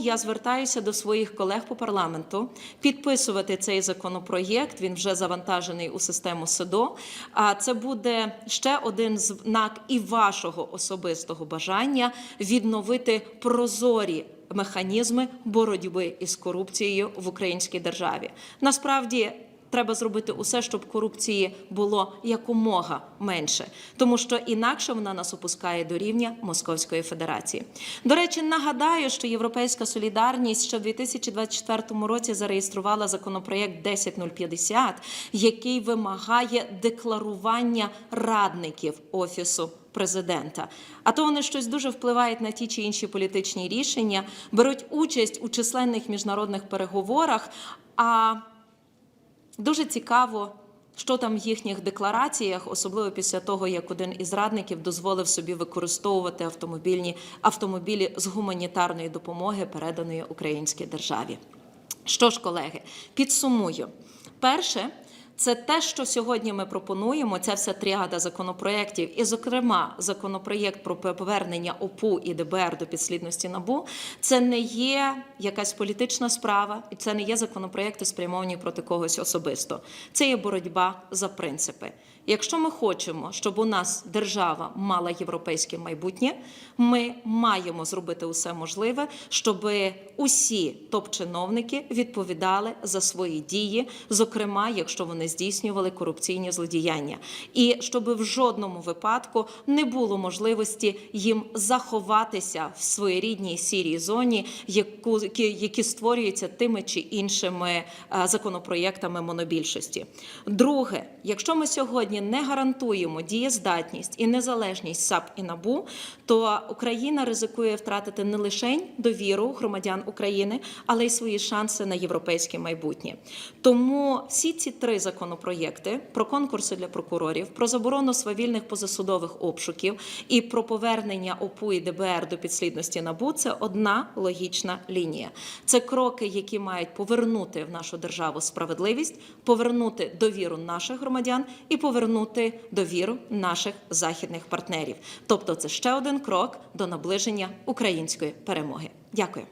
я звертаюся до своїх колег по парламенту підписувати цей законопроєкт. Він вже завантажений у систему СИДО. А це буде ще один знак і вашого особистого бажання відновити прозорі механізми боротьби із корупцією в українській державі. Насправді. Треба зробити усе, щоб корупції було якомога менше, тому що інакше вона нас опускає до рівня Московської Федерації. До речі, нагадаю, що Європейська солідарність ще в 2024 році зареєструвала законопроєкт 10050, який вимагає декларування радників офісу. Президента, а то вони щось дуже впливають на ті чи інші політичні рішення, беруть участь у численних міжнародних переговорах. А Дуже цікаво, що там в їхніх деклараціях, особливо після того, як один із радників дозволив собі використовувати автомобільні автомобілі з гуманітарної допомоги, переданої українській державі. Що ж, колеги, підсумую. Перше, це те, що сьогодні ми пропонуємо. Ця вся тріада законопроєктів, і, зокрема, законопроєкт про повернення ОПУ і ДБР до підслідності набу. Це не є якась політична справа, і це не є законопроєкти, спрямовані проти когось особисто. Це є боротьба за принципи. Якщо ми хочемо, щоб у нас держава мала європейське майбутнє, ми маємо зробити усе можливе, щоб усі топ-чиновники відповідали за свої дії, зокрема, якщо вони здійснювали корупційні злодіяння, і щоб в жодному випадку не було можливості їм заховатися в своєрідній сірій зоні, яку які, створюються тими чи іншими е, законопроєктами монобільшості. Друге, якщо ми сьогодні не гарантуємо дієздатність і незалежність САП і НАБУ, то Україна ризикує втратити не лише довіру громадян України, але й свої шанси на європейське майбутнє. Тому всі ці три законопроєкти про конкурси для прокурорів, про заборону свавільних позасудових обшуків і про повернення ОПУ і ДБР до підслідності НАБУ це одна логічна лінія. Це кроки, які мають повернути в нашу державу справедливість, повернути довіру наших громадян і повернути довіру наших західних партнерів. Тобто, це ще один крок до наближення української перемоги. Дякую.